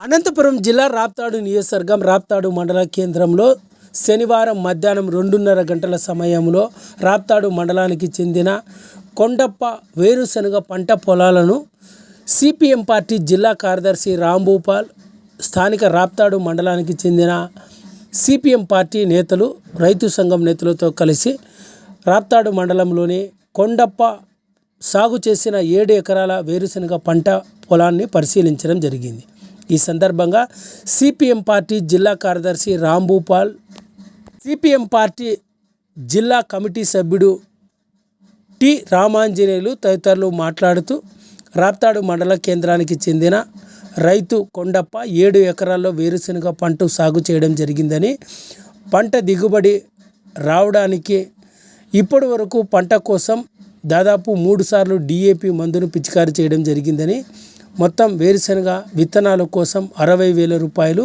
అనంతపురం జిల్లా రాప్తాడు నియోజకవర్గం రాప్తాడు మండల కేంద్రంలో శనివారం మధ్యాహ్నం రెండున్నర గంటల సమయంలో రాప్తాడు మండలానికి చెందిన కొండప్ప వేరుశనగ పంట పొలాలను సిపిఎం పార్టీ జిల్లా కార్యదర్శి రాంభూపాల్ స్థానిక రాప్తాడు మండలానికి చెందిన సిపిఎం పార్టీ నేతలు రైతు సంఘం నేతలతో కలిసి రాప్తాడు మండలంలోని కొండప్ప సాగు చేసిన ఏడు ఎకరాల వేరుశనగ పంట పొలాన్ని పరిశీలించడం జరిగింది. ఈ సందర్భంగా సిపిఎం పార్టీ జిల్లా కార్యదర్శి రాంభూపాల్ సిపిఎం పార్టీ జిల్లా కమిటీ సభ్యుడు టి రామాంజనేయులు తదితరులు మాట్లాడుతూ రాప్తాడు మండల కేంద్రానికి చెందిన రైతు కొండప్ప ఏడు ఎకరాల్లో వేరుశనగ పంట సాగు చేయడం జరిగిందని పంట దిగుబడి రావడానికి ఇప్పటి వరకు పంట కోసం దాదాపు మూడు సార్లు డిఏపి మందును పిచికారీ చేయడం జరిగిందని మొత్తం వేరుశనగ విత్తనాల కోసం అరవై వేల రూపాయలు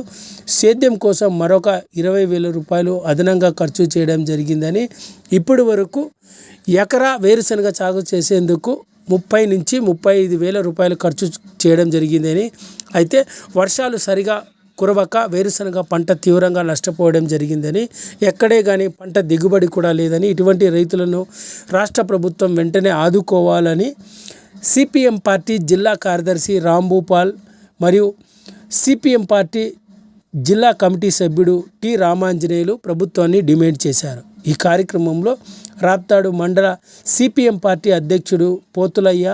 సేద్యం కోసం మరొక ఇరవై వేల రూపాయలు అదనంగా ఖర్చు చేయడం జరిగిందని ఇప్పటి వరకు ఎకరా వేరుశనగ సాగు చేసేందుకు ముప్పై నుంచి ముప్పై ఐదు వేల రూపాయలు ఖర్చు చేయడం జరిగిందని అయితే వర్షాలు సరిగా కురవక వేరుశనగ పంట తీవ్రంగా నష్టపోవడం జరిగిందని ఎక్కడే కానీ పంట దిగుబడి కూడా లేదని ఇటువంటి రైతులను రాష్ట్ర ప్రభుత్వం వెంటనే ఆదుకోవాలని సిపిఎం పార్టీ జిల్లా కార్యదర్శి రాంభూపాల్ మరియు సిపిఎం పార్టీ జిల్లా కమిటీ సభ్యుడు టి రామాంజనేయులు ప్రభుత్వాన్ని డిమాండ్ చేశారు. ఈ కార్యక్రమంలో రాప్తాడు మండల సిపిఎం పార్టీ అధ్యక్షుడు పోతులయ్య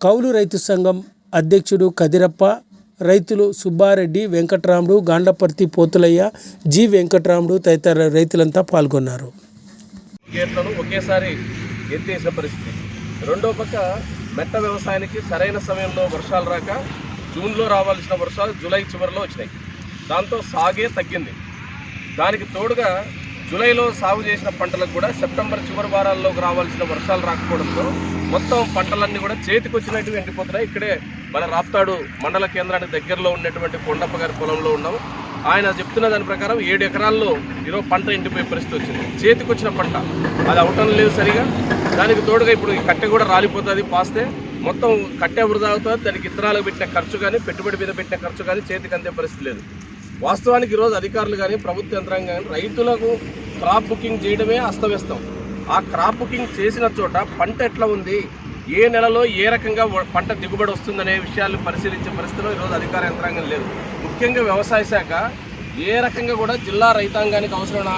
కౌలు రైతు సంఘం అధ్యక్షుడు కదిరప్ప రైతులు సుబ్బారెడ్డి వెంకట్రాముడు గాండ్లపర్తి పోతులయ్య జి వెంకట్రాముడు తదితర రైతులంతా పాల్గొన్నారు. గేట్లను ఒకేసారి ఎత్తేసిన పరిస్థితి. రెండో పక్క మెట్ట వ్యవసాయానికి సరైన సమయంలో వర్షాలు రాక జూన్లో రావాల్సిన వర్షాలు జూలై చివరిలో వచ్చినాయి. దాంతో సాగే తగ్గింది. దానికి తోడుగా జూలైలో సాగు చేసిన పంటలకు కూడా సెప్టెంబర్ చివరి వారాల్లోకి రావాల్సిన వర్షాలు రాకపోవడంతో మొత్తం పంటలన్నీ కూడా చేతికొచ్చినట్టు ఎండిపోతున్నాయి. ఇక్కడే మన రాప్తాడు మండల కేంద్రానికి దగ్గరలో ఉన్నటువంటి కొండప్ప గారి పొలంలో ఉన్నాము ఆయన చెప్తున్న దాని ప్రకారం ఏడు ఎకరాల్లో ఈరోజు పంట ఇంటిపోయే పరిస్థితి వచ్చింది. చేతికొచ్చిన పంట. అది అవటం లేదు సరిగా. దానికి తోడుగా ఇప్పుడు ఈ కట్టె కూడా రాలిపోతుంది పాస్తే. మొత్తం కట్టె వృధా అవుతుంది. దానికి ఇత్తనాలకు పెట్టిన ఖర్చు కానీ పెట్టుబడి మీద పెట్టిన ఖర్చు కానీ చేతికి అందే పరిస్థితి లేదు. వాస్తవానికి ఈరోజు అధికారులు కానీ ప్రభుత్వ యంత్రాంగం కానీ రైతులకు క్రాప్ బుకింగ్ చేయడమే అస్తవ్యస్తం. ఆ క్రాప్ బుకింగ్ చేసిన చోట పంట ఎట్లా ఉంది? ఏ నెలలో ఏ రకంగా పంట దిగుబడి వస్తుందనే విషయాలు పరిశీలించే పరిస్థితిలో ఈరోజు అధికార యంత్రాంగం లేదు. ముఖ్యంగా వ్యవసాయ శాఖ ఏ రకంగా కూడా జిల్లా రైతాంగానికి అవసరమైన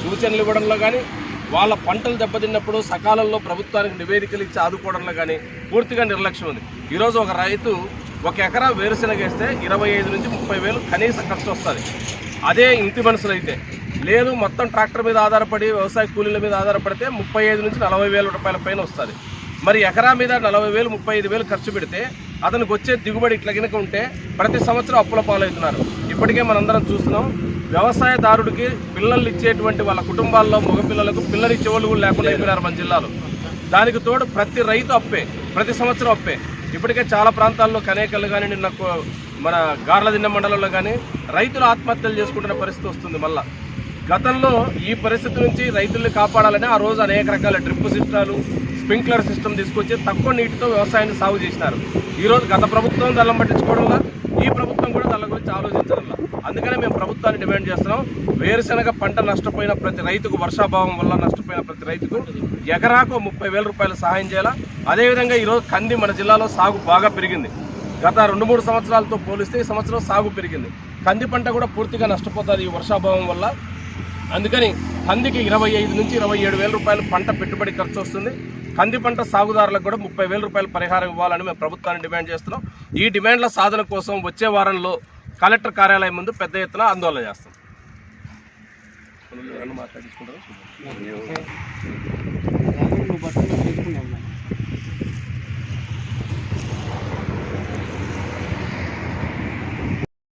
సూచనలు ఇవ్వడంలో కానీ వాళ్ళ పంటలు దెబ్బతిన్నప్పుడు సకాలంలో ప్రభుత్వానికి నివేదికలు ఇచ్చి ఆదుకోవడంలో కానీ పూర్తిగా నిర్లక్ష్యం ఉంది. ఈరోజు ఒక రైతు ఒక ఎకరా వేరుశెనగ వేస్తే ఇరవై ఐదు నుంచి ముప్పై వేలు కనీస ఖర్చు వస్తుంది. అదే ఇంటి మనుషులు అయితే లేదు మొత్తం ట్రాక్టర్ మీద ఆధారపడి వ్యవసాయ కూలీల మీద ఆధారపడితే ముప్పై ఐదు నుంచి నలభై వేల రూపాయల పైన వస్తుంది. మరి ఎకరా మీద నలభై వేలు ముప్పై ఐదు వేలు ఖర్చు పెడితే అతనికి వచ్చే దిగుబడి ఇట్లా కనుక ఉంటే ప్రతి సంవత్సరం అప్పుల పాలవుతున్నారు. ఇప్పటికే మనందరం చూస్తున్నాం వ్యవసాయదారుడికి పిల్లలు ఇచ్చేటువంటి వాళ్ళ కుటుంబాల్లో మగపిల్లలకు పిల్లలు ఇచ్చేవాళ్ళు కూడా లేకుండా అయిపోయినారు మన జిల్లాలో. దానికి తోడు ప్రతి రైతు అప్పే ప్రతి సంవత్సరం అప్పే. ఇప్పటికే చాలా ప్రాంతాల్లో కనేకలు కానీ నిన్న మన గార్లదిన్న మండలంలో కానీ రైతులు ఆత్మహత్యలు చేసుకుంటున్న పరిస్థితి వస్తుంది మళ్ళా. గతంలో ఈ పరిస్థితి నుంచి రైతుల్ని కాపాడాలని ఆ రోజు అనేక రకాల డ్రిప్ సిస్టాలు స్ప్రింక్లర్ సిస్టమ్ తీసుకొచ్చి తక్కువ నీటితో వ్యవసాయాన్ని సాగు చేసినారు. ఈరోజు గత ప్రభుత్వం దళం పట్టించుకోవడంలా ఈ ప్రభుత్వం కూడా దాని గురించి ఆలోచించడం అందుకనే మేము ప్రభుత్వాన్ని డిమాండ్ చేస్తున్నాం. వేరుశనగ పంట నష్టపోయిన ప్రతి రైతుకు వర్షాభావం వల్ల నష్టపోయిన ప్రతి రైతుకు ఎకరాకు ముప్పై వేల రూపాయలు సహాయం చేయాలా? అదేవిధంగా ఈరోజు కంది మన జిల్లాలో సాగు బాగా పెరిగింది. గత రెండు మూడు సంవత్సరాలతో పోలిస్తే ఈ సంవత్సరం సాగు పెరిగింది. కంది పంట కూడా పూర్తిగా నష్టపోతుంది ఈ వర్షాభావం వల్ల. అందుకని కందికి ఇరవై ఐదు నుంచి ఇరవై ఏడు వేల రూపాయలు పంట పెట్టుబడి ఖర్చు వస్తుంది. కంది పంట సాగుదారులకు కూడా ముప్పై వేల రూపాయలు పరిహారం ఇవ్వాలని మేము ప్రభుత్వాన్ని డిమాండ్ చేస్తున్నాం. ఈ డిమాండ్ల సాధన కోసం వచ్చే వారంలో కలెక్టర్ కార్యాలయం ముందు పెద్ద ఎత్తున ఆందోళన చేస్తాం. మాట్లాడించుకుంటారు